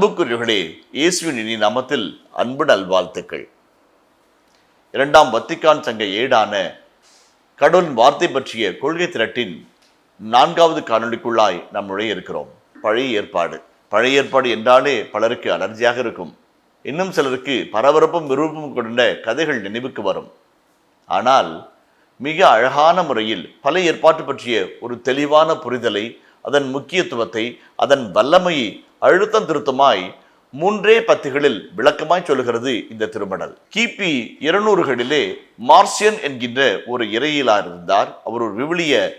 அன்புக்குரியவர்களே இயேசுவின் இனி அன்பு நல்வாழ்த்துக்கள் இரண்டாம் வத்திக்கான் சங்க ஏடான கடவுளின் வார்த்தை பற்றிய கொள்கை திரட்டின் நான்காவது காணொளிக்குள்ளாய் நாம் நுழைய இருக்கிறோம். பழைய ஏற்பாடு. பழைய ஏற்பாடு என்றாலே பலருக்கு அலர்ஜியாக இருக்கும். இன்னும் சிலருக்கு பரபரப்பும் விருப்பமும் கொண்ட கதைகள் நினைவுக்கு வரும். ஆனால் மிக அழகான முறையில் பல ஏற்பாட்டு பற்றிய ஒரு தெளிவான புரிதலை அதன் முக்கியத்துவத்தை அதன் வல்லமையை அழுத்தம் திருத்தமாய் மூன்றே பத்திகளில் விளக்கமாய் சொல்லுகிறது இந்த திருமணல். கிபி இருநூறுகளிலே மார்சியன் என்கின்ற ஒரு இறையிலார் இருந்தார். அவர் ஒரு விவிலிய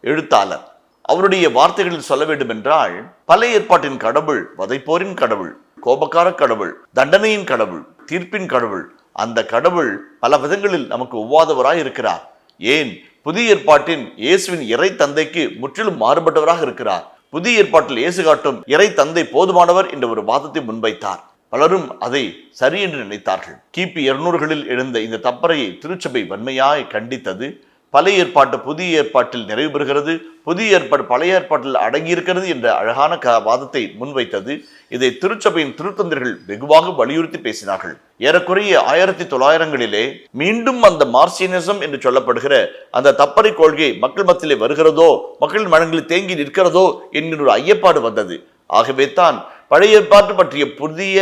எழுத்தாளர். அவருடைய வார்த்தைகளில் சொல்ல வேண்டும் என்றால் ஏற்பாட்டின் கடவுள் வதைப்போரின் கடவுள் கோபக்கார கடவுள் தண்டனையின் கடவுள் தீர்ப்பின் கடவுள் அந்த கடவுள் பல விதங்களில் நமக்கு ஒவ்வாதவராய் இருக்கிறார். ஏன்? புதிய ஏற்பாட்டின் இயேசுவின் இறை தந்தைக்கு முற்றிலும் மாறுபட்டவராக இருக்கிறார். புதிய ஏற்பாட்டில் இயேசு காட்டும் இறை தந்தை போதுமானவர் என்ற ஒரு வாதத்தை முன்வைத்தார். பலரும் அதை சரி என்று நினைத்தார்கள். கிபி இருநூறுகளில் எழுந்த இந்த தப்பறையை திருச்சபை வன்மையாய் கண்டித்தது பழைய ஏற்பாட்டு புதிய ஏற்பாட்டில் நிறைவு பெறுகிறது. புதிய ஏற்பாடு பழைய ஏற்பாட்டில் அடங்கியிருக்கிறது என்ற அழகான க வாதத்தை முன்வைத்தது. இதை திருச்சபையின் திருத்தந்தர்கள் வெகுவாக வலியுறுத்தி பேசினார்கள். ஏறக்குறைய ஆயிரத்தி தொள்ளாயிரங்களிலே மீண்டும் அந்த மார்சியனிசம் என்று சொல்லப்படுகிற அந்த தப்பறை கொள்கை மக்கள் மத்தியிலே வருகிறதோ மக்கள் மனங்களில் தேங்கி நிற்கிறதோ என்கிற ஒரு ஐயப்பாடு வந்தது. ஆகவே தான் பழைய ஏற்பாட்டு பற்றிய புதிய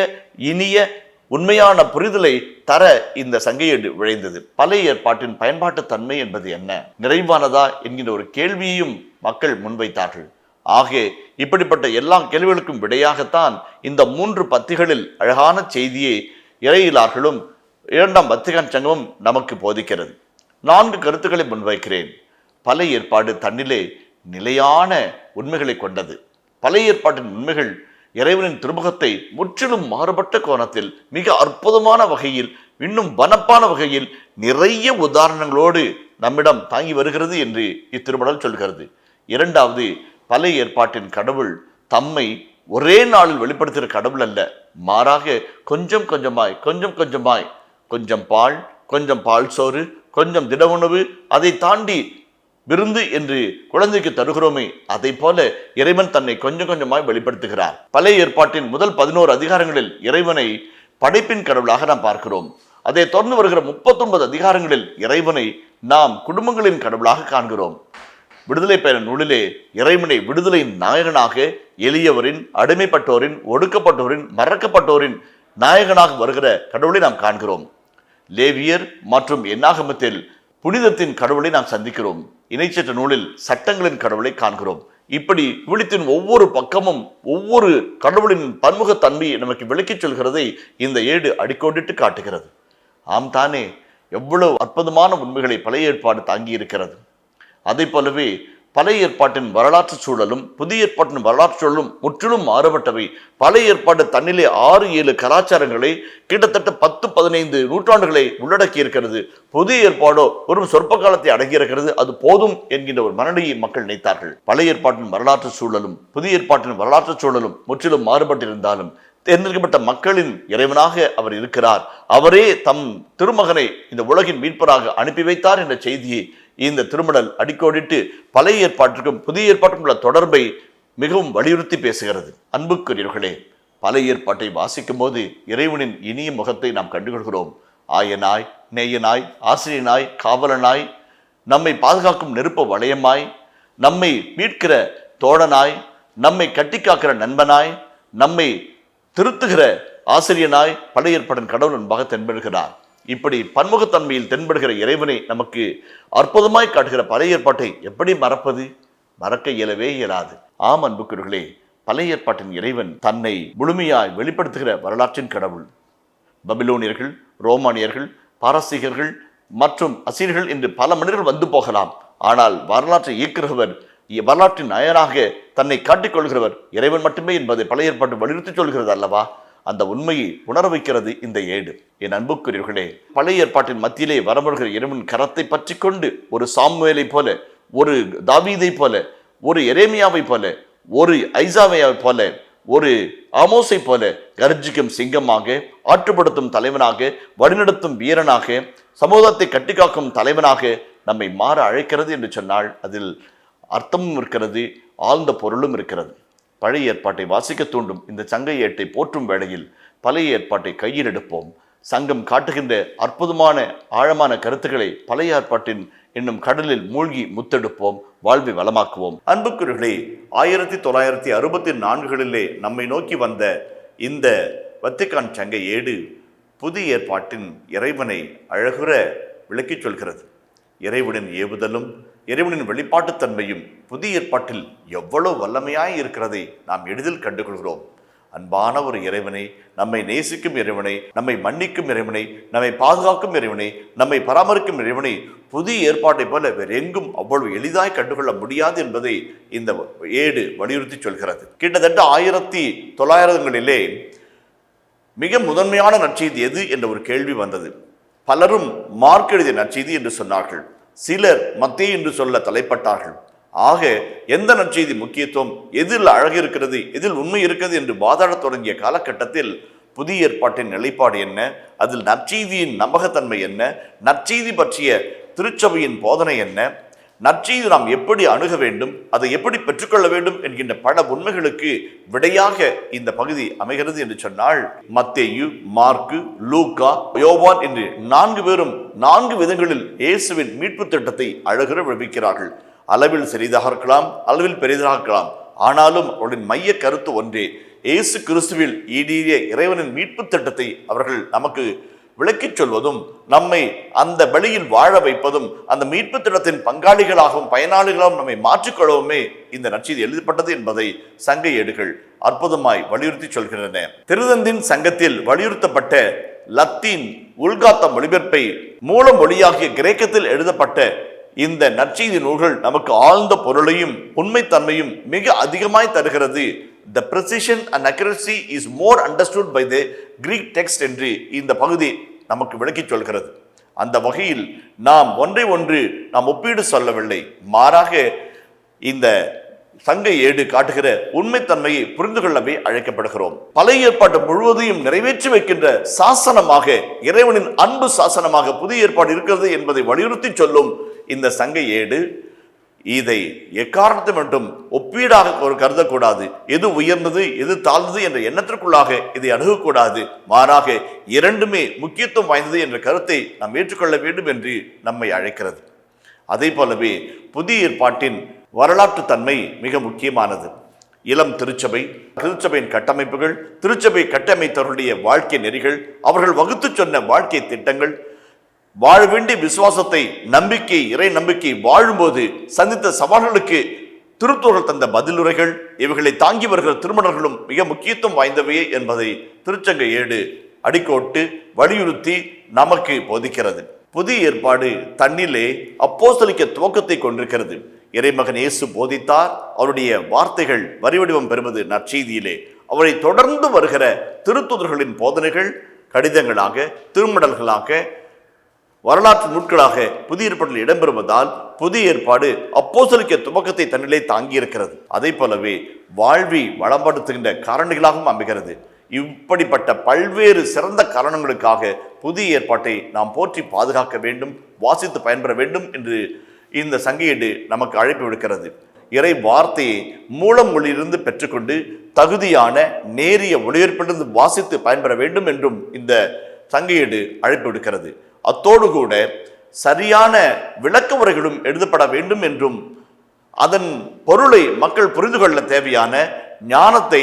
இனிய உண்மையான புரிதலை தர இந்த சங்கையேடு விளைந்தது பழைய ஏற்பாட்டின் பயன்பாட்டு தன்மை என்பது என்ன? நிறைவானதா என்கின்ற ஒரு கேள்வியையும் மக்கள் முன்வைத்தார்கள். ஆக இப்படிப்பட்ட எல்லா கேள்விகளுக்கும் விடையாகத்தான் இந்த மூன்று பத்திகளில் அழகான செய்தியை இறையிலார்களும் இரண்டாம் வத்திகான் சங்கமும் நமக்கு போதிக்கிறது. நான்கு கருத்துக்களை முன்வைக்கிறேன். பல ஏற்பாடு தன்னிலே நிலையான உண்மைகளை கொண்டது. பல ஏற்பாட்டின் உண்மைகள் இறைவனின் திருமுகத்தை முற்றிலும் மாறுபட்ட கோணத்தில் மிக அற்புதமான வகையில் இன்னும் வனப்பான வகையில் நிறைய உதாரணங்களோடு நம்மிடம் தாங்கி வருகிறது என்று இத்திருமடல் சொல்கிறது. இரண்டாவது பழைய ஏற்பாட்டின் கடவுள் தம்மை ஒரே நாளில் வெளிப்படுத்துகிற கடவுள் அல்ல. மாறாக கொஞ்சம் கொஞ்சமாய் கொஞ்சம் கொஞ்சமாய் கொஞ்சம் பால் கொஞ்சம் பால் சோறு கொஞ்சம் திட உணவு அதை தாண்டி விருந்து என்று குழந்தைக்கு தருகிறோமே அதை போல இறைவன் தன்னை கொஞ்சம் கொஞ்சமாய் வெளிப்படுத்துகிறார். பழைய ஏற்பாட்டின் முதல் பதினோரு அதிகாரங்களில் இறைவனை படைப்பின் கடவுளாக நாம் பார்க்கிறோம். அதை தொடர்ந்து வருகிற முப்பத்தொன்பது அதிகாரங்களில் இறைவனை நாம் குடும்பங்களின் கடவுளாக காண்கிறோம். விடுதலை பெற நூலிலே இறைவனை விடுதலையின் நாயகனாக எளியவரின் அடிமைப்பட்டோரின் ஒடுக்கப்பட்டோரின் மறக்கப்பட்டோரின் நாயகனாக வருகிற கடவுளை நாம் காண்கிறோம். லேவியர் மற்றும் என்னாகமத்தில் புனிதத்தின் கடவுளை நாம் சந்திக்கிறோம். இணைச்சற்ற நூலில் சட்டங்களின் கடவுளை காண்கிறோம். இப்படி விழித்தின் ஒவ்வொரு பக்கமும் ஒவ்வொரு கடவுளின் பன்முகத்தன்மையை நமக்கு விளக்கிச் சொல்கிறதை இந்த ஏடு அடிக்கோடிட்டு காட்டுகிறது. ஆம் தானே எவ்வளவு அற்புதமான உண்மைகளை பழைய ஏற்பாடு தாங்கி இருக்கிறது அதை போலவே பழைய ஏற்பாட்டின் வரலாற்று சூழலும் புதிய ஏற்பாட்டின் வரலாற்று சூழலும் முற்றிலும் மாறுபட்டவை. பழைய ஏற்பாடு தன்னிலே ஆறு ஏழு கலாச்சாரங்களை கிட்டத்தட்ட பத்து பதினைந்து நூற்றாண்டுகளை உள்ளடக்கி இருக்கிறது புதிய ஏற்பாடோ ஒரு சொற்ப காலத்தை அடங்கி இருக்கிறது அது போதும் என்கின்ற ஒரு மனநிலையை மக்கள் நினைத்தார்கள். பழைய ஏற்பாட்டின் வரலாற்று சூழலும் புதிய ஏற்பாட்டின் வரலாற்று சூழலும் முற்றிலும் மாறுபட்டிருந்தாலும் தேர்ந்தெடுக்கப்பட்ட மக்களின் இறைவனாக அவர் இருக்கிறார். அவரே தம் திருமகனை இந்த உலகின் மீட்பராக அனுப்பி வைத்தார் என்ற செய்தியை இந்த திருமணல் அடிக்கோடிட்டு பழைய ஏற்பாட்டிற்கும் புதிய ஏற்பாட்டுக்கும் உள்ள தொடர்பை மிகவும் வலியுறுத்தி பேசுகிறது. அன்புக்குரியவர்களே பழைய ஏற்பாட்டை வாசிக்கும் போது இறைவனின் இனிய முகத்தை நாம் கண்டுகொள்கிறோம். ஆயனாய் நேயனாய் ஆசிரியனாய் காவலனாய் நம்மை பாதுகாக்கும் நெருப்ப வளையமாய் நம்மை மீட்கிற தோழனாய் நம்மை கட்டிக்காக்கிற நண்பனாய் நம்மை திருத்துகிற ஆசிரியனாய் பழைய ஏற்பாட்டின் கடவுள் என்பாக தென்படுகிறார். இப்படி பன்முகத்தன்மையில் தென்படுகிற இறைவனை நமக்கு அற்புதமாய் காட்டுகிற பழைய ஏற்பாட்டை எப்படி மறப்பது? மறக்க இயலவே இயலாது. ஆம் அன்புக்குரியர்களே பழைய ஏற்பாட்டின் இறைவன் தன்னை முழுமையாய் வெளிப்படுத்துகிற வரலாற்றின் கடவுள். பபிலோனியர்கள் ரோமானியர்கள் பாரசீகர்கள் மற்றும் அசீர்கள் என்று பல மனிதர்கள் வந்து போகலாம். ஆனால் வரலாற்றை இயக்குகிறவர் வரலாற்றின் அயராக தன்னை காட்டிக்கொள்கிறவர் இறைவன் மட்டுமே என்பதை பழைய ஏற்பாட்டு வலியுறுத்தி சொல்கிறது அல்லவா அந்த உண்மையை உணர வைக்கிறது இந்த ஏடு. என் அன்புக்குரியவர்களே பழைய ஏற்பாட்டின் மத்தியிலே வரமுறுகிற இறைவன் கரத்தை பற்றி கொண்டு ஒரு சாமுவேலை போல ஒரு தாவீதை போல ஒரு எரேமியாவை போல ஒரு ஐசாவையை போல ஒரு ஆமோசை போல கர்ஜிக்கும் சிங்கமாக ஆற்றுப்படுத்தும் தலைவனாக வழிநடத்தும் வீரனாக சமூகத்தை கட்டிக்காக்கும் தலைவனாக நம்மை மாற அழைக்கிறது என்று சொன்னால் அதில் அர்த்தமும் இருக்கிறது ஆழ்ந்த பொருளும் இருக்கிறது. பழைய ஏற்பாட்டை வாசிக்க தூண்டும். இந்த சங்க ஏட்டை போற்றும் வேளையில் பழைய ஏற்பாட்டை கையில் எடுப்போம். சங்கம் காட்டுகின்ற அற்புதமான ஆழமான கருத்துக்களை பழைய ஏற்பாட்டின் என்னும் கடலில் மூழ்கி முத்தெடுப்போம். வாழ்வை வளமாக்குவோம். அன்புக்குறிகளே ஆயிரத்தி தொள்ளாயிரத்தி அறுபத்தி நான்குகளிலே நம்மை நோக்கி வந்த இந்த வத்திக்கான் சங்க ஏடு புதிய ஏற்பாட்டின் இறைவனை அழகுற விளக்கிச் சொல்கிறது. இறைவனின் ஏவுதலும் இறைவனின் வெளிப்பாட்டுத்தன்மையும் புதிய ஏற்பாட்டில் எவ்வளவு வல்லமையாய் இருக்கிறதை நாம் எளிதில் கண்டுகொள்கிறோம். அன்பான ஒரு இறைவனை நம்மை நேசிக்கும் இறைவனை நம்மை மன்னிக்கும் இறைவனை நம்மை பாதுகாக்கும் இறைவனை நம்மை பராமரிக்கும் இறைவனை புதிய ஏற்பாட்டை போல வேறு எங்கும் அவ்வளவு எளிதாய் கண்டுகொள்ள முடியாது என்பதை இந்த ஏடு வலியுறுத்தி சொல்கிறது. கிட்டத்தட்ட ஆயிரத்தி தொள்ளாயிரங்களிலே மிக முதன்மையான நற்செய்தி எது என்ற ஒரு கேள்வி வந்தது. பலரும் மார்க் எழுதிய நற்செய்தி என்று சொன்னார்கள். சிலர் மத்திய என்று சொல்ல தலைப்பட்டார்கள். ஆக எந்த நற்செய்தி முக்கியத்துவம் எதில் அழகு இருக்கிறது எதில் உண்மை இருக்கிறது என்று வாதாடத் தொடங்கிய காலகட்டத்தில் புதிய ஏற்பாட்டின் நிலைப்பாடு என்ன அதில் நற்செய்தியின் நம்பகத்தன்மை என்ன நற்செய்தி பற்றிய திருச்சபையின் போதனை என்ன நற்செய்தி நாம் எப்படி அணுக வேண்டும் அதை எப்படி பெற்றுக்கொள்ள வேண்டும் என்கின்ற பல உண்மைகளுக்கு விடையாக இந்த பகுதி அமைகிறது என்று சொன்னால் மத்தேயு மார்க்கு லூக்கா யோவான் என்று நான்கு பேரும் நான்கு விதங்களில் இயேசுவின் மீட்பு திட்டத்தை அழகுற விளைவிக்கிறார்கள் அளவில் சிறிதாக இருக்கலாம் அளவில் பெரிதாக இருக்கலாம். ஆனாலும் அவர்களின் மைய கருத்து ஒன்றே இயேசு கிறிஸ்துவில் ஈடிய இறைவனின் மீட்பு திட்டத்தை அவர்கள் நமக்கு விளக்கிச் சொல்வதும் நம்மை அந்த வழியில் வாழ வைப்பதும் அந்த மீட்பு திட்டத்தின் பங்காளிகளாகவும் பயனாளிகளாகவும் நம்மை மாற்றிக்கொள்ளவுமே இந்த நற்செய்தி எழுதப்பட்டது என்பதை சங்க ஏடுகள் அற்புதமாய் வலியுறுத்தி சொல்கின்றன. திருதந்தின் சங்கத்தில் வலியுறுத்தப்பட்ட லத்தீன் உள்காத்த மொழிபெயர்ப்பை மூல மொழியாகிய கிரேக்கத்தில் எழுதப்பட்ட இந்த நற்செய்தி நூல்கள் நமக்கு ஆழ்ந்த பொருளையும் உண்மைத்தன்மையும் மிக அதிகமாய் தருகிறது. The precision and accuracy is more understood by the Greek text என்று இந்த பகுதி நமக்கு விளக்கிச் சொல்கிறது. அந்த வகையில் நாம் ஒன்றை ஒன்று நாம் ஒப்பீடு சொல்லவில்லை. மாறாக இந்த சங்க ஏடு காட்டுகிற உண்மைத்தன்மையை புரிந்து கொள்ளவே அழைக்கப்படுகிறோம். பழைய ஏற்பாட்டு முழுவதையும் நிறைவேற்றி வைக்கின்ற சாசனமாக இறைவனின் அன்பு சாசனமாக புதிய ஏற்பாடு இருக்கிறது என்பதை வலியுறுத்தி சொல்லும் இந்த சங்க ஏடு இதை எக்காரணத்தை மட்டும் ஒப்பீடாக ஒரு கருதக்கூடாது. எது உயர்ந்தது எது தாழ்ந்தது என்ற எண்ணத்திற்குள்ளாக இதை அணுகக்கூடாது. மாறாக இரண்டுமே முக்கியத்துவம் வாய்ந்தது என்ற கருத்தை நாம் ஏற்றுக்கொள்ள வேண்டும் என்று நம்மை அழைக்கிறது. அதே போலவே புதிய ஏற்பாட்டின் வரலாற்று தன்மை மிக முக்கியமானது. இளம் திருச்சபை திருச்சபையின் கட்டமைப்புகள் திருச்சபை கட்டமைத்தவர்களுடைய வாழ்க்கை நெறிகள் அவர்கள் வகுத்துச் சொன்ன வாழ்க்கை திட்டங்கள் வாழ வேண்டிய விசுவாசத்தை நம்பிக்கை இறை நம்பிக்கை வாழும்போது சந்தித்த சவால்களுக்கு திருத்தூர்கள் தந்த பதிலுரைகள் இவைகளை தாங்கி வருகிற திருமணர்களும் மிக முக்கியத்துவம் வாய்ந்தவையே என்பதை திருச்சங்க ஏடு அடிக்கோட்டு வலியுறுத்தி நமக்கு போதிக்கிறது. புதிய ஏற்பாடு தன்னிலே அப்போசலிக்க துவக்கத்தை கொண்டிருக்கிறது. இறைமகன் இயேசு போதித்தார் அவருடைய வார்த்தைகள் வரிவடிவம் பெறுவது நற்செய்தியிலே. அவரை தொடர்ந்து வருகிற திருத்துதர்களின் போதனைகள் கடிதங்களாக திருமடல்களாக வரலாற்று நூட்களாக புதிய ஏற்பாட்டில் இடம்பெறுவதால் புதிய ஏற்பாடு அப்போஸ்தலிக்க துவக்கத்தை தன்னிலே தாங்கியிருக்கிறது. அதே போலவே வாழ்வி வளப்படுத்துகின்ற காரணிகளாகவும் அமைகிறது. இப்படிப்பட்ட பல்வேறு சிறந்த காரணங்களுக்காக புதிய ஏற்பாட்டை நாம் போற்றி பாதுகாக்க வேண்டும் வாசித்து பயன்பெற வேண்டும் என்று இந்த சங்கையீடு நமக்கு அழைப்பு விடுக்கிறது. இறை வார்த்தையை மூலம் மொழியிலிருந்து பெற்றுக்கொண்டு தகுதியான நேரிய ஒளிபரப்பிலிருந்து வாசித்து பயன்பெற வேண்டும் என்றும் இந்த சங்கையீடு அழைப்பு விடுக்கிறது. அத்தோடு கூட சரியான விளக்க உரைகளும் எழுதப்பட வேண்டும் என்றும் அதன் பொருளை மக்கள் புரிந்து கொள்ள தேவையான ஞானத்தை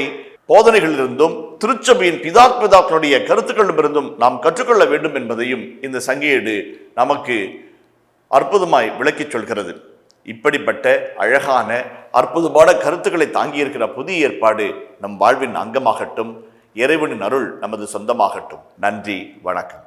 போதனைகளிலிருந்தும் திருச்சபையின் பிதா பிதாக்களுடைய கருத்துக்களிலிருந்தும் நாம் கற்றுக்கொள்ள வேண்டும் என்பதையும் இந்த சங்கீடு நமக்கு அற்புதமாய் விளக்கிச் சொல்கிறது. இப்படிப்பட்ட அழகான அற்புதமான கருத்துக்களை தாங்கியிருக்கிற புதிய ஏற்பாடு நம் வாழ்வின் அங்கமாகட்டும் இறைவனின் அருள் நமது சொந்தமாகட்டும். நன்றி வணக்கம்.